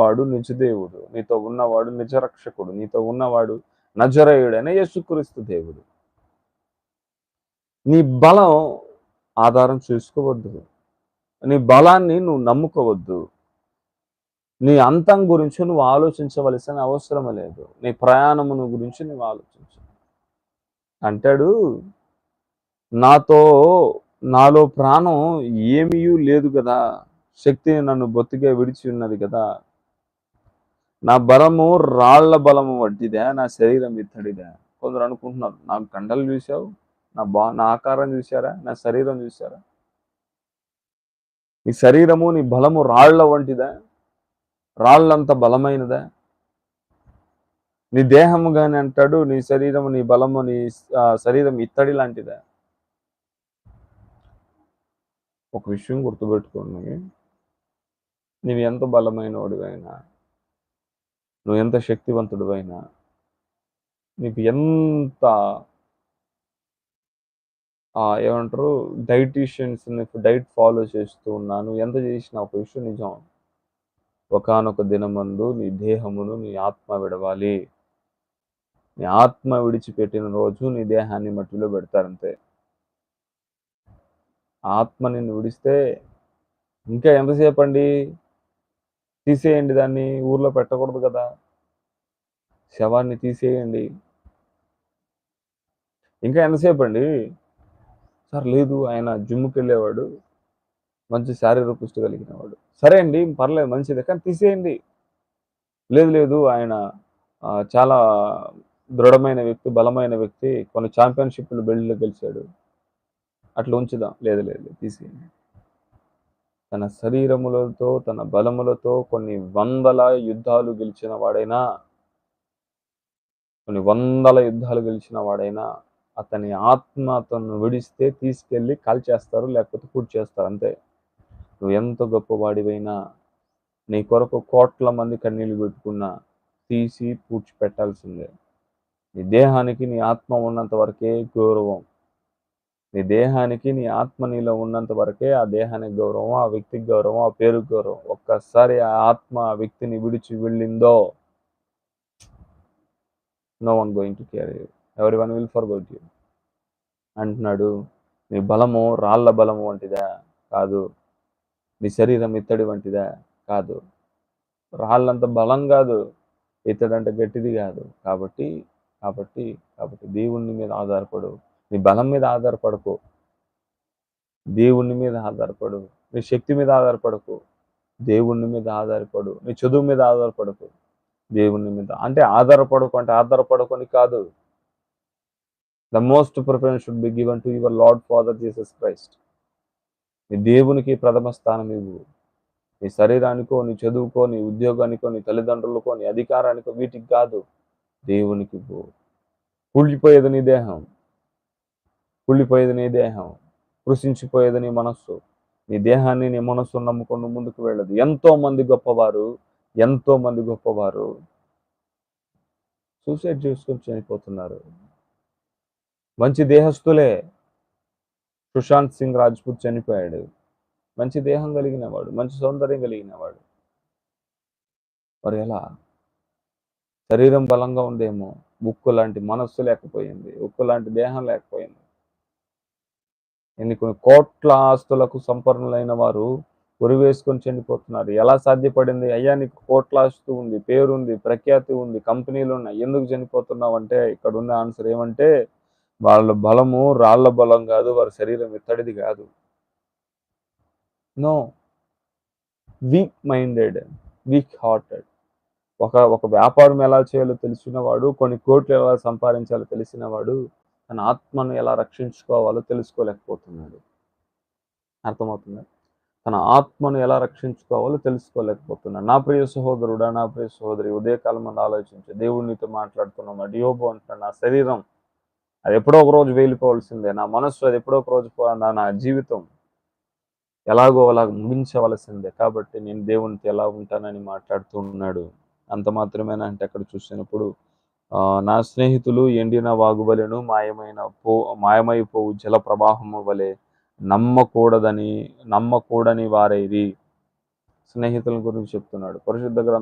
ఉన్నవాడు నిజదేవుడు. నీతో ఉన్నవాడు నిజరక్షకుడు. నీతో ఉన్నవాడు నజరేయుడైన యేసుక్రీస్తు దేవుడు. నీ బలం ఆధారం చూసుకోవద్దు. నీ బలాన్ని నువ్వు నమ్ముకోవద్దు. నీ అంతం గురించి నువ్వు ఆలోచించవలసిన అవసరం లేదు. నీ ప్రయాణమును గురించి నువ్వు ఆలోచించు. అంటాడు నాతో నాలో ప్రాణం ఏమీ లేదు కదా శక్తిని నన్ను బొత్తిగా విడిచి ఉన్నది కదా నా బలము రాళ్ళ బలము వంటిదే నా శరీరం ఇత్తడిదే కొందరు అనుకుంటున్నారు నా కండలు చూసావు నా బా నా ఆకారం చూసారా నా శరీరం చూసారా నీ శరీరము నీ బలము రాళ్ళ వంటిదా రాళ్ళంత బలమైనదా. నీ దేహము కానీ అంటాడు నీ శరీరము నీ బలము నీ శరీరం ఇత్తడి లాంటిదా. ఒక విషయం గుర్తుపెట్టుకోండి. నేను ఎంత బలమైన వాడివైనా నువ్వు ఎంత శక్తివంతుడివైనా నీకు ఎంత ఏమంటారు డైటీషియన్స్ డైట్ ఫాలో చేస్తూ ఉన్నా నువ్వు ఎంత చేసినా ఒక విషయం నిజం. ఒకానొక దినమందు నీ దేహమును నీ ఆత్మ విడవాలి. నీ ఆత్మ విడిచిపెట్టిన రోజు నీ దేహాన్ని మట్టిలో పెడతారంతే. ఆత్మ నిన్ను విడిస్తే ఇంకా ఎంతసేపు అండి తీసేయండి దాన్ని ఊర్లో పెట్టకూడదు కదా. శవాన్ని తీసేయండి. ఇంకా ఎంతసేపు అండి సార్ లేదు ఆయన జిమ్కి వెళ్ళేవాడు. మంచి శారీరక పుష్టి కలిగిన వాడు సరే అండి పర్లేదు మంచిదే కానీ తీసేయండి. లేదు లేదు ఆయన చాలా దృఢమైన వ్యక్తి బలమైన వ్యక్తి కొన్ని ఛాంపియన్షిప్లు బెల్ట్లో గెలిచాడు. అట్లా ఉంచుదాం. లేదు లేదు, తీసేయండి. తన శరీరములతో తన బలములతో కొన్ని వందల యుద్ధాలు గెలిచిన వాడైనా కొన్ని వందల యుద్ధాలు గెలిచిన వాడైనా అతని ఆత్మ అతను విడిస్తే తీసుకెళ్ళి కాల్చేస్తారు లేకపోతే పూర్తి చేస్తారు అంతే. నువ్వు ఎంత గొప్పవాడివైనా నీ కొరకు కోట్ల మంది కన్నీళ్ళు పెట్టుకున్నా తీసి పూడ్చి పెట్టాల్సిందే నీ దేహానికి నీ ఆత్మ ఉన్నంత వరకే గౌరవం. నీ దేహానికి నీ ఆత్మ నీలో ఉన్నంత వరకే ఆ దేహానికి గౌరవం ఆ వ్యక్తికి గౌరవం ఆ పేరుకి గౌరవం ఒక్కసారి ఆ ఆత్మ ఆ వ్యక్తిని విడిచి వెళ్ళిందో no one going to care you every one will forget you అంటున్నాడు. నీ బలము రాళ్ళ బలము వంటిదా? కాదు. నీ శరీరం ఇత్తడి వంటిదా? కాదు. రాళ్ళంత బలం కాదు. ఇత్తడంటే గట్టిది కాదు. కాబట్టి కాబట్టి కాబట్టి దేవుని మీద ఆధారపడు. నీ బలం మీద ఆధారపడకు. దేవుని మీద ఆధారపడు. నీ శక్తి మీద ఆధారపడకు. దేవుని మీద ఆధారపడు. నీ చదువు మీద ఆధారపడకు. దేవుని మీద. అంటే ఆధారపడకు అంటే ఆధారపడకొని కాదు. The most preference should be given to your Lord Father Jesus Christ నీ దేవునికి ప్రథమ స్థానం ఇవ్వు. నీ శరీరానికో నీ చదువుకో నీ ఉద్యోగానికో నీ తల్లిదండ్రులకో నీ అధికారానికో వీటికి కాదు. దేవునికి ఇవ్వు. కూలిపోయేది నీ దేహం. కుళ్ళిపోయేది నీ దేహం కృషించిపోయేది నీ మనస్సు. నీ దేహాన్ని నీ మనస్సు నమ్ముకొని ముందుకు వెళ్ళదు. ఎంతో మంది గొప్పవారు ఎంతో మంది గొప్పవారు సూసైడ్ చేసుకొని చనిపోతున్నారు. మంచి దేహస్తులే సుశాంత్ సింగ్ రాజ్పూత్ చనిపోయాడు. మంచి దేహం కలిగిన వాడు మంచి సౌందర్యం కలిగిన వాడు మరి ఎలా? శరీరం బలంగా ఉందేమో? ఉక్కు లాంటి మనస్సు లేకపోయింది. ఉక్కు లాంటి దేహం లేకపోయింది. ఎన్ని కొన్ని కోట్ల ఆస్తులకు సంపన్నులైన వారు ఉరి వేసుకొని చనిపోతున్నారు. ఎలా సాధ్యపడింది? అయ్యా నీకు కోట్ల ఆస్తు ఉంది పేరు ఉంది ప్రఖ్యాతి ఉంది కంపెనీలు ఉన్నాయి ఎందుకు చనిపోతున్నావు అంటే ఇక్కడ ఉన్న ఆన్సర్ ఏమంటే వాళ్ళ బలము రాళ్ళ బలం కాదు వారి శరీరం ఇత్తడిది కాదు. No. Weak minded weak hearted ఒక ఒక వ్యాపారం ఎలా చేయాలో తెలిసిన వాడు కొన్ని కోట్లు ఎలా సంపాదించాలో తెలిసిన వాడు తన ఆత్మను ఎలా రక్షించుకోవాలో తెలుసుకోలేకపోతున్నాడు. అర్థమవుతుంది? తన ఆత్మను ఎలా రక్షించుకోవాలో తెలుసుకోలేకపోతున్నాడు. నా ప్రియ సహోదరుడా నా ప్రియ సహోదరి ఉదయకాలం మంది ఆలోచించు. దేవుడు నీతో మాట్లాడుతున్నాం డియోబో అంటున్నాడు నా శరీరం అది ఎప్పుడో ఒక రోజు వేలిపోవాల్సిందే. నా మనస్సు అది ఎప్పుడో ఒక రోజు నా నా జీవితం ఎలాగో అలా ముగించవలసిందే. కాబట్టి నేను దేవునితో ఎలా ఉంటానని మాట్లాడుతూ ఉన్నాడు. అంత మాత్రమేనా? అంటే అక్కడ చూసినప్పుడు నా స్నేహితులు ఎండిన వాగువలెను మాయమైన పో మాయమైపోవు జల ప్రవాహము వలె నమ్మకూడదని నమ్మకూడని వారైరి. స్నేహితుల గురించి చెప్తున్నాడు. పరిశుద్ధ గ్రంథం